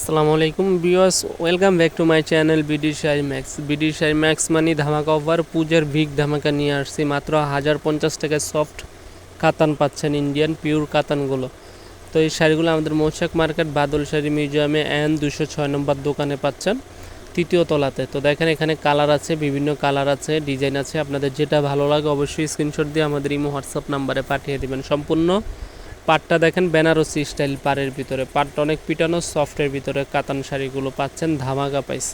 আসসালামু আলাইকুম বিয়স welcome back to my channel BD sari max. BD sari max মানে ধামাকা অফার পূজার ভিক ধামাকা নিয়ে আসছি। মাত্র হাজার পঞ্চাশ টাকায় সফট কাতান পাচ্ছেন ইন্ডিয়ান পিওর কাতানগুলো। তো এই শাড়িগুলো আমাদের মৌচাক মার্কেট বাদল শাড়ি মিউজিয়ামে এন দুশো ছয় নম্বর দোকানে পাচ্ছেন তৃতীয় তলাতে। তো দেখেন এখানে কালার আছে, বিভিন্ন কালার আছে, ডিজাইন আছে। আপনাদের যেটা ভালো লাগে অবশ্যই স্ক্রিনশট দিয়ে আমাদের ইমো, হোয়াটসঅ্যাপ নাম্বারে পাঠিয়ে দেবেন। সম্পূর্ণ পাটটা দেখেন বেনারসি স্টাইল পাড়ের ভিতরে। পাটটা অনেক পিটানো সফটের ভিতরে কাতান শাড়িগুলো পাচ্ছেন, ধামাকা পাইস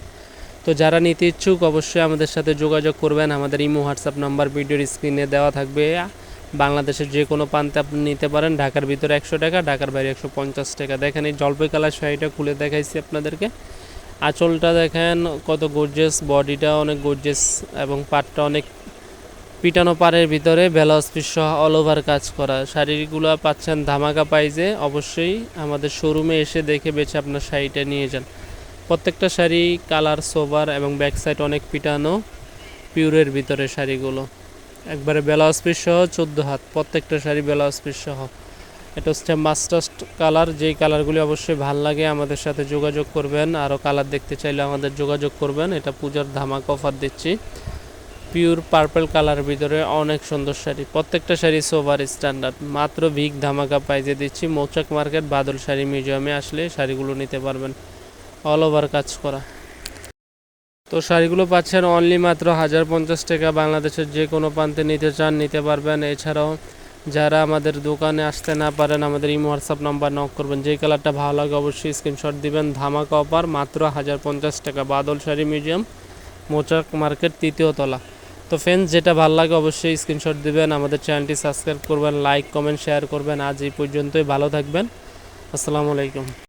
তো যারা নিতে ইচ্ছুক অবশ্যই আমাদের সাথে যোগাযোগ করবেন। আমাদের ইমো, হোয়াটসঅ্যাপ নাম্বার ভিডিওর স্ক্রিনে দেওয়া থাকবে। বাংলাদেশের যে কোনো প্রান্তে আপনি নিতে পারেন। ঢাকার ভিতরে একশো টাকা, ঢাকার বাইরে একশো পঞ্চাশ টাকা। দেখেন এই জলপাই কালার শাড়িটা খুলে দেখাইছি আপনাদেরকে। আঁচলটা দেখেন কত গর্জেস বডিটা অনেক গর্জেস এবং পাটটা অনেক পিটানো পাড়ের ভিতরে ব্লাউজ পিস সহ অল ওভার কাজ করা। শাড়িগুলো পাচ্ছেন ধামাকা পাইজে অবশ্যই আমাদের শোরুমে এসে দেখে বেছে আপনার শাড়িটা নিয়ে যান। প্রত্যেকটা শাড়ি কালার সোভার এবং ব্যাক সাইড অনেক পিটানো পিউরের ভিতরে শাড়িগুলো। একবারে ব্লাউজ পিস সহ চোদ্দ হাত, প্রত্যেকটা শাড়ি ব্লাউজ পিস সহ। এটা হচ্ছে মাস্টার্ড কালার যেই কালারগুলি অবশ্যই ভালো লাগে, আমাদের সাথে যোগাযোগ করবেন। আরও কালার দেখতে চাইলে আমাদের যোগাযোগ করবেন। এটা পূজার ধামাকা অফার দিচ্ছি। পিওর পার্পল কালার ভিতরে অনেক সুন্দর শাড়ি। প্রত্যেকটা শাড়ি সোভার স্ট্যান্ডার্ড। মাত্র ভিক ধামাকা পাইজে দিচ্ছি। মৌচাক মার্কেট, বাদল শাড়ি মিউজিয়ামে আসলে শাড়িগুলো নিতে পারবেন। অল ওভার কাজ করা। তো শাড়িগুলো পাচ্ছেন অনলি মাত্র হাজার পঞ্চাশ টাকা। বাংলাদেশের যে কোনো প্রান্তে নিতে চান, নিতে পারবেন। এছাড়াও যারা আমাদের দোকানে আসতে না পারেন, আমাদের ইমো, হোয়াটসঅ্যাপ নাম্বার নক করবেন। যেই কালারটা ভালো লাগে অবশ্যই স্ক্রিনশট দিবেন। ধামাকা অপার মাত্র হাজার পঞ্চাশ টাকা। বাদল শাড়ি মিউজিয়াম, মোচাক মার্কেট, তৃতীয় তলা। তো ফ্রেন্ডস যেটা ভালো লাগে অবশ্যই স্ক্রিনশট দিবেন, আমাদের চ্যানেলটি সাবস্ক্রাইব করবেন লাইক কমেন্ট শেয়ার করবেন। আজ এই পর্যন্তই, ভালো থাকবেন। আসসালামু আলাইকুম।